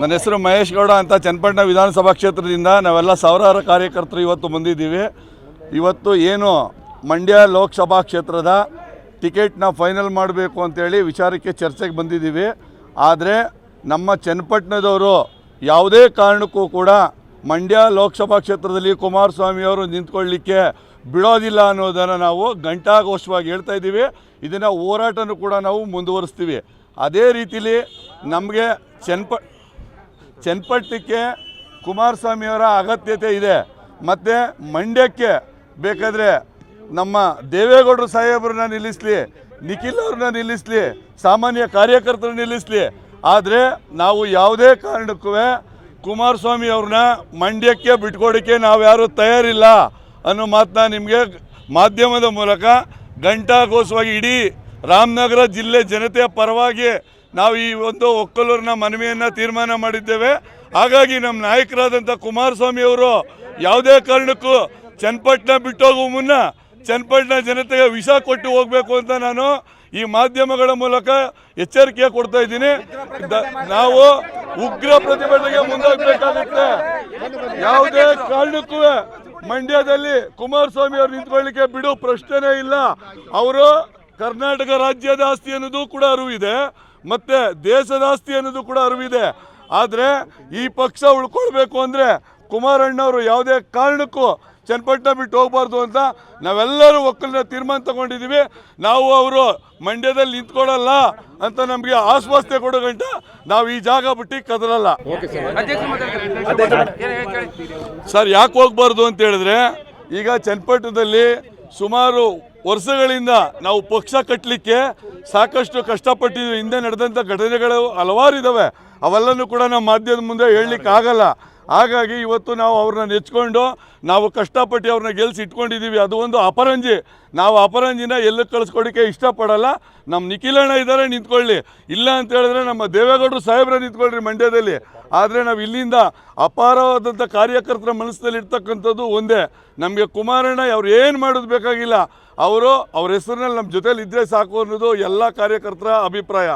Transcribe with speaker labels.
Speaker 1: ನನ್ನ ಹೆಸರು ಮಹೇಶ್ ಗೌಡ ಅಂತ ಚನ್ನಪಟ್ಟಣ ವಿಧಾನಸಭಾ ಕ್ಷೇತ್ರದಿಂದ ನಾವೆಲ್ಲ ಸಾವಿರಾರು ಕಾರ್ಯಕರ್ತರು ಇವತ್ತು ಬಂದಿದ್ದೀವಿ. ಇವತ್ತು ಏನು ಮಂಡ್ಯ ಲೋಕಸಭಾ ಕ್ಷೇತ್ರದ ಟಿಕೆಟ್ನ ಫೈನಲ್ ಮಾಡಬೇಕು ಅಂತೇಳಿ ವಿಚಾರಕ್ಕೆ ಚರ್ಚೆಗೆ ಬಂದಿದ್ದೀವಿ. ಆದರೆ ನಮ್ಮ ಚನ್ನಪಟ್ಟಣದವರು ಯಾವುದೇ ಕಾರಣಕ್ಕೂ ಕೂಡ ಮಂಡ್ಯ ಲೋಕಸಭಾ ಕ್ಷೇತ್ರದಲ್ಲಿ ಕುಮಾರಸ್ವಾಮಿಯವರು ನಿಂತ್ಕೊಳ್ಳಿಕ್ಕೆ ಬಿಡೋದಿಲ್ಲ ಅನ್ನೋದನ್ನು ನಾವು ಘಂಟಾಘೋಷವಾಗಿ ಹೇಳ್ತಾ ಇದ್ದೀವಿ. ಇದನ್ನು ಹೋರಾಟನೂ ಕೂಡ ನಾವು ಮುಂದುವರಿಸ್ತೀವಿ. ಅದೇ ರೀತಿಲಿ ನಮಗೆ ಚನ್ನಪ ಚನ್ನಪಟ್ಟಣಕ್ಕೆ ಕುಮಾರಸ್ವಾಮಿಯವರ ಅಗತ್ಯತೆ ಇದೆ. ಮತ್ತು ಮಂಡ್ಯಕ್ಕೆ ಬೇಕಾದರೆ ನಮ್ಮ ದೇವೇಗೌಡರು ಸಾಹೇಬ್ರನ್ನ ನಿಲ್ಲಿಸಲಿ, ನಿಖಿಲ್ ಅವ್ರನ್ನ ನಿಲ್ಲಿಸಲಿ, ಸಾಮಾನ್ಯ ಕಾರ್ಯಕರ್ತರನ್ನ ನಿಲ್ಲಿಸಲಿ. ಆದರೆ ನಾವು ಯಾವುದೇ ಕಾರಣಕ್ಕೂ ಕುಮಾರಸ್ವಾಮಿ ಅವ್ರನ್ನ ಮಂಡ್ಯಕ್ಕೆ ಬಿಟ್ಕೊಡೋಕ್ಕೆ ನಾವು ಯಾರೂ ತಯಾರಿಲ್ಲ ಅನ್ನೋ ಮಾತನ್ನ ನಿಮಗೆ ಮಾಧ್ಯಮದ ಮೂಲಕ ಘಂಟಾಘೋಷವಾಗಿ ಇಡೀ ರಾಮನಗರ ಜಿಲ್ಲೆ ಜನತೆಯ ಪರವಾಗಿ ನಾವು ಈ ಒಂದು ಒಕ್ಕಲೂರಿನ ಮನವಿಯನ್ನು ತೀರ್ಮಾನ ಮಾಡಿದ್ದೇವೆ. ಹಾಗಾಗಿ ನಮ್ಮ ನಾಯಕರಾದಂಥ ಕುಮಾರಸ್ವಾಮಿ ಅವರು ಯಾವುದೇ ಕಾರಣಕ್ಕೂ ಚನ್ನಪಟ್ಟಣ ಬಿಟ್ಟೋಗುವ ಮುನ್ನ ಚನ್ನಪಟ್ಟಣ ಜನತೆಗೆ ವಿಷ ಕೊಟ್ಟು ಹೋಗಬೇಕು ಅಂತ ನಾನು ಈ ಮಾಧ್ಯಮಗಳ ಮೂಲಕ ಎಚ್ಚರಿಕೆ ಕೊಡ್ತಾ ಇದ್ದೀನಿ. ನಾವು ಉಗ್ರ ಪ್ರತಿಭಟನೆಗೆ ಮುಂದಾಗಬೇಕಾಗುತ್ತೆ. ಯಾವುದೇ ಕಾರಣಕ್ಕೂ ಮಂಡ್ಯದಲ್ಲಿ ಕುಮಾರಸ್ವಾಮಿ ಅವರು ನಿಂತ್ಕೊಳ್ಳಿಕ್ಕೆ ಬಿಡು ಪ್ರಶ್ನೆನೇ ಇಲ್ಲ. ಅವರು ಕರ್ನಾಟಕ ರಾಜ್ಯದ ಆಸ್ತಿ ಅನ್ನೋದು ಕೂಡ ಅರಿವಿದೆ. ಮತ್ತೆ ದೇಶದ ಆಸ್ತಿ ಅನ್ನೋದು ಕೂಡ ಅರಿವಿದೆ ಆದರೆ ಈ ಪಕ್ಷ ಉಳ್ಕೊಳ್ಬೇಕು ಅಂದರೆ ಕುಮಾರಣ್ಣವರು ಯಾವುದೇ ಕಾರಣಕ್ಕೂ ಚನ್ನಪಟ್ಟಣ ಬಿಟ್ಟು ಹೋಗ್ಬಾರ್ದು ಅಂತ ನಾವೆಲ್ಲರೂ ಒಕ್ಕಲಿನ ತೀರ್ಮಾನ ತಗೊಂಡಿದ್ದೀವಿ. ನಾವು ಅವರು ಮಂಡ್ಯದಲ್ಲಿ ನಿಂತ್ಕೊಳ್ಳಲ್ಲ ಅಂತ ನಮಗೆ ಆಶ್ವಾಸನೆ ಕೊಡೋ ಗಂಟ. ನಾವು ಈ ಜಾಗ ಬಿಟ್ಟು ಕದಲಲ್ಲ. ಸರ್ ಯಾಕೆ ಹೋಗ್ಬಾರ್ದು ಅಂತ ಹೇಳಿದ್ರೆ ಈಗ ಚನ್ನಪಟ್ಟಣದಲ್ಲಿ ಸುಮಾರು ವರ್ಷಗಳಿಂದ ನಾವು ಪಕ್ಷ ಕಟ್ಟಲಿಕ್ಕೆ ಸಾಕಷ್ಟು ಕಷ್ಟಪಟ್ಟಿದ್ದೀವಿ. ಹಿಂದೆ ನಡೆದಂಥ ಘಟನೆಗಳು ಹಲವಾರು ಇದ್ದಾವೆ ಅವೆಲ್ಲನೂ ಕೂಡ ನಮ್ಮ ಮಾಧ್ಯಮದ ಮುಂದೆ ಹೇಳಲಿಕ್ಕೆ ಆಗಲ್ಲ ಹಾಗಾಗಿ ಇವತ್ತು ನಾವು ಅವ್ರನ್ನ ನೆಚ್ಕೊಂಡು ನಾವು ಕಷ್ಟಪಟ್ಟು ಅವ್ರನ್ನ ಗೆಲ್ಸಿ ಇಟ್ಕೊಂಡಿದ್ದೀವಿ ಅದು ಒಂದು ಅಪರಂಜಿ. ನಾವು ಅಪರಂಜಿನ ಎಲ್ಲೂ ಕಳಿಸ್ಕೊಡೋಕ್ಕೆ ಇಷ್ಟಪಡಲ್ಲ. ನಮ್ಮ ನಿಖಿಲಣ್ಣ ಇದ್ದಾರೆ, ನಿಂತ್ಕೊಳ್ಳಿ. ಇಲ್ಲ ಅಂತ ಹೇಳಿದ್ರೆ ನಮ್ಮ ದೇವೇಗೌಡರು ಸಾಹೇಬ್ರೆ ನಿಂತ್ಕೊಳ್ಳ್ರಿ ಮಂಡ್ಯದಲ್ಲಿ. ಆದರೆ ನಾವು ಇಲ್ಲಿಂದ ಅಪಾರವಾದಂಥ ಕಾರ್ಯಕರ್ತರ ಮನಸ್ಸಲ್ಲಿ ಇರ್ತಕ್ಕಂಥದ್ದು ಒಂದೇ. ನಮಗೆ ಕುಮಾರಣ್ಣ ಅವ್ರು ಏನು ಮಾಡೋದು ಬೇಕಾಗಿಲ್ಲ. ಅವರು ಅವ್ರ ಹೆಸರಿನಲ್ಲಿ ನಮ್ಮ ಜೊತೇಲಿ ಇದ್ದರೆ ಸಾಕು ಅನ್ನೋದು ಎಲ್ಲ ಕಾರ್ಯಕರ್ತರ ಅಭಿಪ್ರಾಯ.